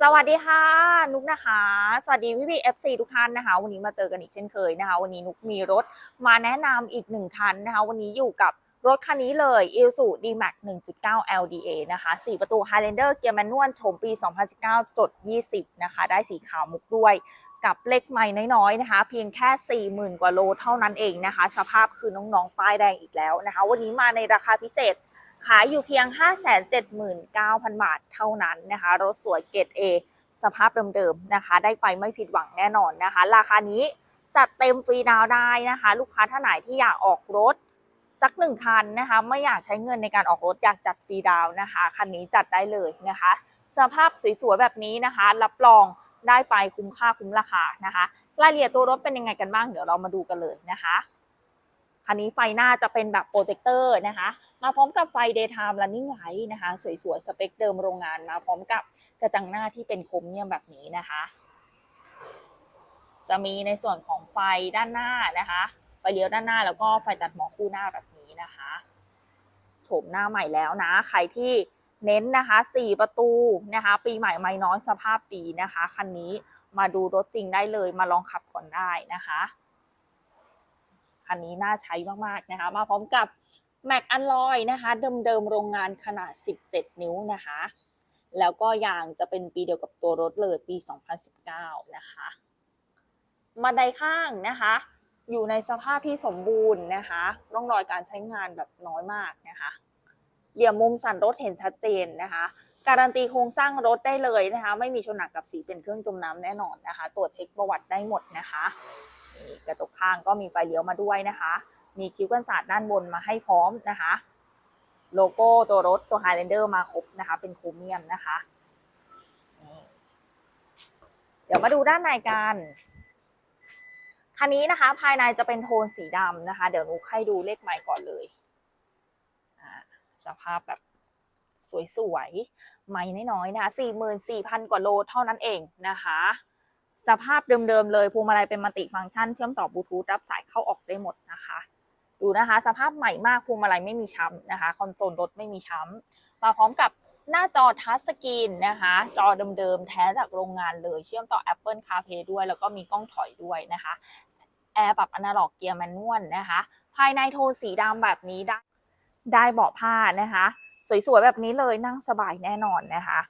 สวัสดีค่ะ นุกนะคะ สวัสดีพี่พี่เอฟซีทุกท่านนะคะ วันนี้มาเจอกันอีกเช่นเคยนะคะ วันนี้นุกมีรถมาแนะนำอีกหนึ่งคันนะคะ วันนี้อยู่กับรถคันนี้เลย i s u D-Max 1.9 LDA นะคะ 4 ประตู Highlander เกียร์แมนนวลชมปี 2019 จด 20 นะคะ ได้สีขาวมุกด้วย กับเลขใหม่น้อยๆ นะคะ เพียงแค่ 40,000 กว่าโลเท่านั้นเองนะคะ สภาพคือน้องๆ ป้ายแดงอีกแล้วนะคะ วันนี้มาในราคาพิเศษ ขายอยู่เพียง 579,000 บาทเท่านั้นนะคะ รถสวยเกรด A สภาพเดิมๆนะคะ ได้ไปไม่ผิดหวังแน่นอนนะคะ ราคานี้จัดเต็มฟรีดาวได้นะคะ ลูกค้าท่านไหนที่อยากออกรถสักหนึ่งคันนะคะไม่อยากใช้เงินในการออกรถอยากจัดฟรีดาวนะคะคันนี้จัดได้เลยนะคะ สภาพสวยๆแบบนี้นะคะ รับรองได้ไปคุ้มค่าคุ้มราคานะคะรายละเอียดตัวรถเป็นยังไงกันบ้างเดี๋ยวเรามาดูกันเลยนะคะ คันนี้ไฟหน้าจะเป็นแบบโปรเจคเตอร์นะคะ มาพร้อมกับไฟ daytime running light นะคะ สวยๆ สเปคเดิมโรงงานมาพร้อมกับกระจังหน้าที่เป็นโครเมียมแบบนี้นะคะ จะมีในส่วนของไฟด้านหน้านะคะไฟเลี้ยวด้านหน้าแล้วก็ไฟตัดหมอกคู่หน้าแบบนี้นะคะโฉมหน้าใหม่แล้วนะ ใครที่เน้นนะคะ 4 ประตูนะคะ ปีใหม่ไม่น้อยสภาพดีนะคะ คันนี้มาดูรถจริงได้เลยมาลองขับก่อนได้นะคะ คันนี้น่าใช้มากๆนะคะ มาพร้อมกับแม็กอันลอยนะคะ เดิมๆ โรงงานขนาด 17 นิ้วนะคะ แล้วก็ยางจะเป็นปีเดียวกับตัวรถเลยปี 2019 นะคะมาไดข้างนะคะ อยู่ในสภาพที่สมบูรณ์นะคะ ร่องรอยการใช้งานแบบน้อยมากนะคะเหลี่ยมมุมสันรถเห็นชัดเจนนะคะ การันตีโครงสร้างรถได้เลยนะคะ ไม่มีชนหนักกับสีเป็นเครื่องจมน้ำแน่นอนนะคะ ตรวจเช็คประวัติได้หมดนะคะ นี่กระจกข้างก็มีไฟเลี้ยวมาด้วยนะคะ มีคิ้วกันศาสตร์ด้านบนมาให้พร้อมนะคะ โลโก้ตัวรถตัว Highlander มาครบนะคะ เป็นโครเมียมนะคะ เดี๋ยวมาดูด้านในกันคันนี้นะคะ ภายในจะเป็นโทนสีดำนะคะ เดี๋ยวนุกให้ดูเลขไมล์ก่อนเลยอ่าสภาพแบบสวยๆ ไม่น้อยๆนะคะ 44,000 กว่าโลเท่านั้นเองนะคะ สภาพเดิมๆเลยพวงมาลัยเป็นมัลติฟังก์ชันเชื่อมต่อบลูทูธรับสายเข้าออกได้หมดนะคะ ดูนะคะ สภาพใหม่มากพวงมาลัยไม่มีช้ำนะคะ คอนโซลรถไม่มีช้ำมาพร้อมกับหน้าจอทัชสกรีนนะคะ จอเดิมๆแท้จากโรงงานเลย เชื่อมต่อ Apple CarPlay ด้วย แล้วก็มีกล้องถอยด้วยนะคะแอร์ปรับอนาล็อกเกียร์แมนนวลนะคะ ภายในโทนสีดำแบบนี้ได้ได้เบาะผ้านะคะ สวยๆแบบนี้เลยนั่งสบายแน่นอนนะคะ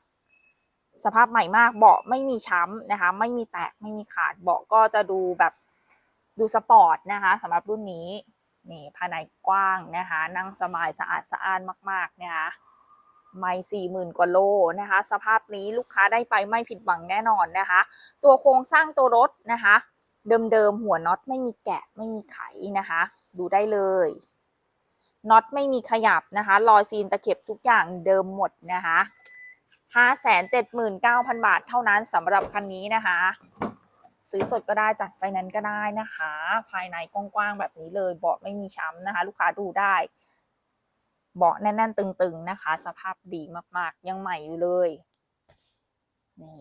สภาพใหม่มากเบาะไม่มีช้ำนะคะ ไม่มีแตกไม่มีขาดเบาะก็จะดูแบบดูสปอร์ตนะคะสำหรับรุ่นนี้นี่ภายในกว้างนะคะ นั่งสบายสะอาดสะอ้านมาก ๆ นะคะไม่สี่หมื่นกว่าโลนะคะ สภาพนี้ลูกค้าได้ไปไม่ผิดหวังแน่นอนนะคะ ตัวโครงสร้างตัวรถนะคะ เดิมๆหัวน็อตไม่มีแกะไม่มีไขนะคะ ดูได้เลยน็อตไม่มีขยับนะคะรอยซีนตะเข็บทุกอย่างเดิมหมดนะคะ 579,000 บาทเท่านั้นสำหรับคันนี้นะคะ ซื้อสดก็ได้จัดไฟนนซ์ก็ได้นะคะ ภายในกว้างๆแบบนี้เลยเบาะไม่มีช้ำนะคะ ลูกค้าดูได้ เบาะแน่นๆ ตึงๆนะคะ สภาพดีมากๆ ยังใหม่อยู่เลยนี่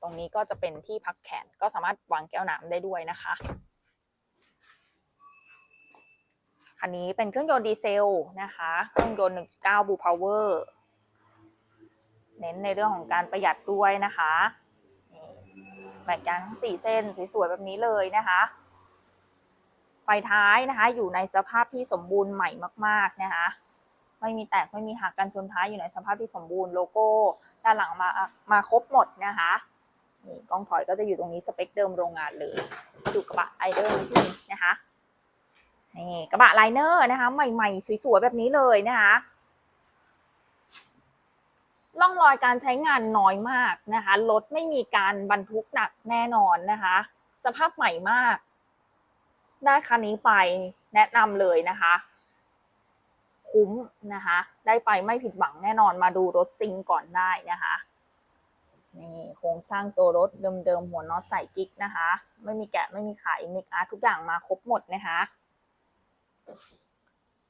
ตรงนี้ก็จะเป็นที่พักแขนก็สามารถวางแก้วน้ำได้ด้วยนะคะ คันนี้เป็นเครื่องยนต์ดีเซลนะคะ เครื่องยนต์ 1.9 Blue Power เน้นในเรื่องของการประหยัดด้วยนะคะแบกยางทั้ง4เส้นสวยๆแบบนี้เลยนะคะ ไฟท้ายนะคะ อยู่ในสภาพที่สมบูรณ์ใหม่มาก ๆนะคะ ไม่มีแตกไม่มีหักกันชนท้ายอยู่ในสภาพที่สมบูรณ์โลโก้ด้านหลังมามาครบหมดนะคะนี่กล้องถอยก็จะอยู่ตรงนี้สเปคเดิมโรงงานเลยดูกระบะไอเดอร์นิดนึงนะคะ นี่กระบะไลเนอร์นะคะ ใหม่ๆ สวยๆ แบบนี้เลยนะคะร่องรอยการใช้งานน้อยมากนะคะรถไม่มีการบรรทุกหนักแน่นอนนะคะ สภาพใหม่มาก ได้คันนี้ไปแนะนำเลยนะคะ คุ้มนะคะ ได้ไปไม่ผิดหวังแน่นอนมาดูรถจริงก่อนได้นะคะนี่โครงสร้างตัวรถเดิมๆหัวน็อตใส่กิ๊กนะคะ ไม่มีแกะไม่มีไขเมกอาร์ทุกอย่างมาครบหมดนะคะ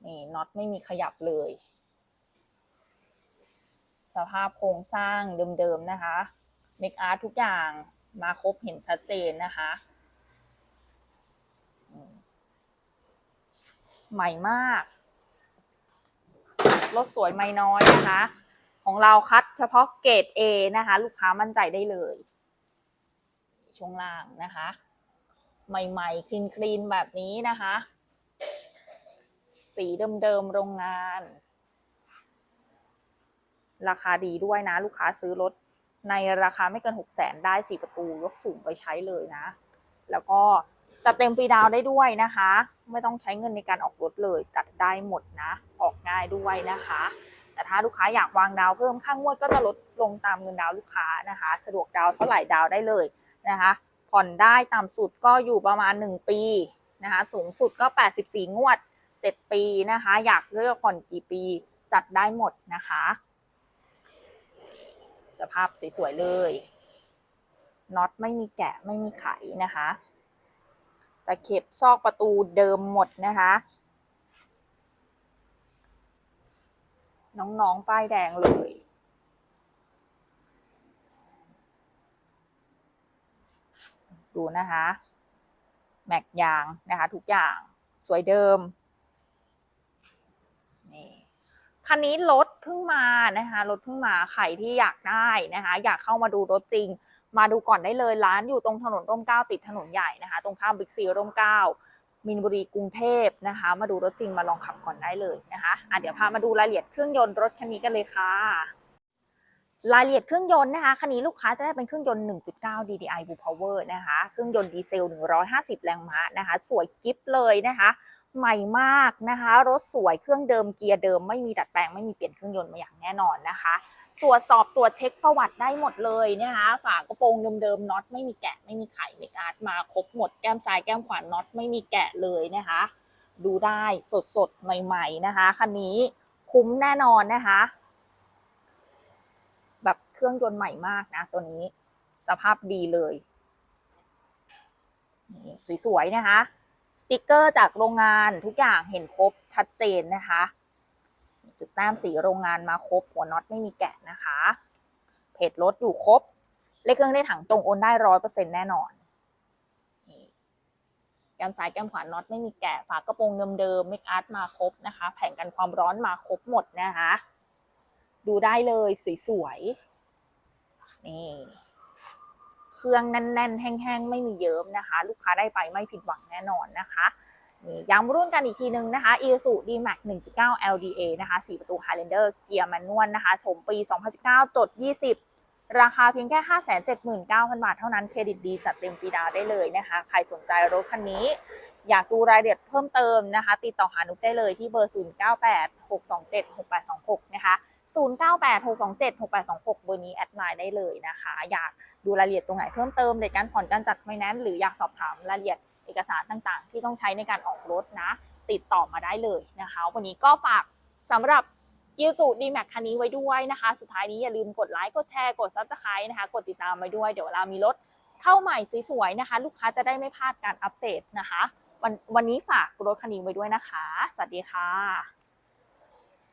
นี่น็อตไม่มีขยับเลย สภาพโครงสร้างเดิมๆนะคะเมกอาร์ทุกอย่างมาครบเห็นชัดเจนนะคะใหม่มาก รถสวยไม่น้อยนะคะ ของเราคัดเฉพาะเกรด A นะคะ ลูกค้ามั่นใจได้เลย ช่วงล่างนะคะ ใหม่ๆคลีนๆแบบนี้นะคะ สีเดิมๆโรงงาน ราคาดีด้วยนะ ลูกค้าซื้อรถในราคาไม่เกิน 6 0 0 0 0 0ได้สี่ประตูยกสูงไปใช้เลยนะ แล้วก็จัดเต็มฟรีดาวได้ด้วยนะคะ ไม่ต้องใช้เงินในการออกรถเลยจัดได้หมดนะ ออกง่ายด้วยนะคะ แต่ถ้าลูกค้าอยากวางดาวเพิ่มค่างวดก็จะลดลงตามเงินดาวลูกค้านะคะ สะดวกดาวเท่าไหร่ดาวได้เลยนะคะ ผ่อนได้ต่ำสุดก็อยู่ประมาณ 1 ปีนะคะ สูงสุดก็ 84 งวด 7 ปีนะคะ อยากเลือกผ่อนกี่ปีจัดได้หมดนะคะ สภาพสวยๆเลยน็อตไม่มีแกะไม่มีไขนะคะตะเข็บซอกประตูเดิมหมดนะคะ น้องๆป้ายแดงเลย ดูนะคะ แม็กยางนะคะ ทุกอย่างสวยเดิม นี่ คันนี้รถเพิ่งมานะคะรถเพิ่งมาใครที่อยากได้นะคะ อยากเข้ามาดูรถจริง มาดูก่อนได้เลยร้านอยู่ตรงถนนร่มเก้าติดถนนใหญ่นะคะ ตรงข้ามบิ๊กซีร่มเก้ามินบุรีกรุงเทพนะคะ มาดูรถจริงมาลองขับก่อนได้เลยนะคะอะเดี๋ยวพามาดูรายละเอียดเครื่องยนต์รถคันนี้กันเลยค่ะรายละเอียดเครื่องยนต์นะคะคันนี้ลูกค้าจะได้เป็นเครื่องยนต์ 1.9 DDI Blue Power นะคะ เครื่องยนต์ดีเซล 150 แรงม้านะคะ สวยกิ๊บเลยนะคะ ใหม่มากนะคะ รถสวยเครื่องเดิมเกียร์เดิม ไม่มีดัดแปลงไม่มีเปลี่ยนเครื่องยนต์มาอย่างแน่นอนนะคะ ตรวจสอบตรวจเช็คประวัติได้หมดเลยนะคะฝากระโปรงเดิมๆน็อตไม่มีแกะไม่มีไขไม่กาดมาครบหมดแก้มซ้ายแก้มขวาน็อตไม่มีแกะเลยนะคะ ดูได้สดๆใหม่ ๆนะคะคันนี้คุ้มแน่นอนนะคะ แบบเครื่องยนต์ใหม่มากนะตัวนี้ สภาพดีเลยนี่สวยๆนะคะ สติกเกอร์จากโรงงานทุกอย่างเห็นครบชัดเจนนะคะ จุดแต้มสีโรงงานมาครบ หัวน็อตไม่มีแกะนะคะ เพจรถอยู่ครบ เลขเครื่องได้ถังตรงโอนได้ร้อยเปอร์เซ็นแน่นอนแก้มซ้ายแก้มขวาน็อตไม่มีแกะฝากระโปรงเดิมๆเมคอาร์ตมาครบนะคะ แผงกันความร้อนมาครบหมดนะคะ ดูได้เลยสวยๆนี่ รื่องแน่นๆ แห้งๆ ไม่มีเยิ้มนะคะ ลูกค้าได้ไปไม่ผิดหวังแน่นอนนะคะนี่ย้ำรุ่นกันอีกทีนึงนะคะ Isuzu D-Max 1.9 LDA นะคะ 4 ประตู Highlander เกียร์แมนนวลนะคะ ชมปี 2019จด20 ราคาเพียงแค่ 579,000 บาทเท่านั้น เครดิตดีจัดเต็มฟรีดาวได้เลยนะคะ ใครสนใจรถคันนี้ อยากดูรายละเอียดเพิ่มเติมนะคะ ติดต่อหานุกได้เลยที่เบอร์ 0986276826 นะคะ 0986276826 เบอร์นี้แอดไลน์ได้เลยนะคะ อยากดูรายละเอียดตรงไหนเพิ่มเติมในการผ่อนการจัดไฟแนนซ์หรืออยากสอบถามรายละเอียดเอกสารต่างๆ ที่ต้องใช้ในการออกรถนะ ติดต่อมาได้เลยนะคะ วันนี้ก็ฝากสำหรับยูสุดีแม็กคันนี้ไว้ด้วยนะคะ สุดท้ายนี้อย่าลืมกดไลค์ กดแชร์ กดซับสไครต์นะคะ กดติดตามไว้ด้วย เดี๋ยวเวลามีรถเข้าใหม่สวยๆนะคะ ลูกค้าจะได้ไม่พลาดการอัปเดตนะคะ วันวันนี้ฝากรถคันนี้ไว้ด้วยนะคะ สวัสดีค่ะ